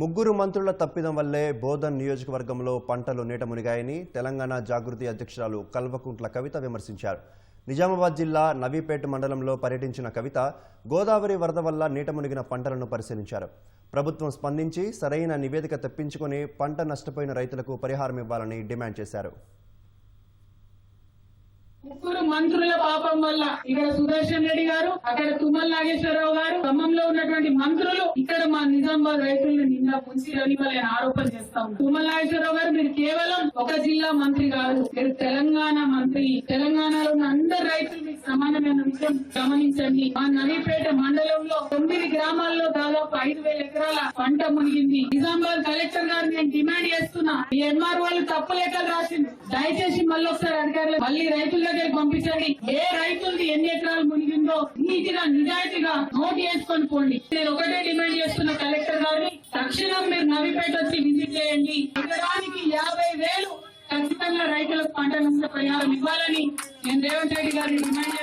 ముగ్గురు మంత్రుల తప్పిదం వల్లే బోధన్ నియోజకవర్గంలో పంటలు నీట మునిగాయని తెలంగాణ జాగృతి అధ్యక్షురాలు కల్వకుంట్ల కవిత విమర్శించారు. నిజామాబాద్ జిల్లా నవీపేట మండలంలో పర్యటించిన కవిత గోదావరి వరద వల్ల నీట మునిగిన పంటలను పరిశీలించారు. ప్రభుత్వం స్పందించి సరైన నివేదిక తెప్పించుకుని పంట నష్టపోయిన రైతులకు పరిహారం ఇవ్వాలని డిమాండ్ చేశారు. ముగ్గురు మంత్రుల పాపం వల్ల ఇక్కడ సుదర్శన్ రెడ్డి గారు అక్కడ తుమ్మల నాగేశ్వరరావు గారు ఖమ్మంలో ఉన్నటువంటి మంత్రులు ఇక్కడ మా నిజామాబాద్ రైతులను నిన్న ముంచి రనివ్వలేని ఆరోపణ చేస్తాం తుమ్మల నాగేశ్వరరావు గారు మీరు కేవలం ఒక జిల్లా మంత్రి కాదు మీరు తెలంగాణ మంత్రి. తెలంగాణలో ఉన్న అందరు రైతులు మీకు సమానమైన విషయం గమనించండి. మా నవీపేట మండలంలో తొమ్మిది గ్రామాల్లో దాదాపు ఐదు వేల ఎకరాల పంట మునిగింది. నిజామాబాద్ కలెక్టర్ గారు నేను డిమాండ్ చేస్తున్నా ఈ ఎంఆర్ వాళ్ళు తప్పు లెక్కలు రాసింది దయచేసి మళ్ళీ ఒకసారి అధికారులు మళ్ళీ రైతుల దగ్గరికి పంపించండి. ఏ రైతులకి ఎన్ని ఎకరాలు మునిగిందో నీతిగా నిజాయితీగా నోట్ చేసుకొని పోండి. నేను ఒకటే డిమాండ్ చేస్తున్న కలెక్టర్ గారిని తక్షణం మీరు నవిపేట వచ్చి విజిట్ చేయండి. ఎకరానికి యాభై వేలు ఖచ్చితంగా రైతులకు పంట నష్ట పరిహారం ఇవ్వాలని నేను రేవంత్ రెడ్డి గారిని డిమాండ్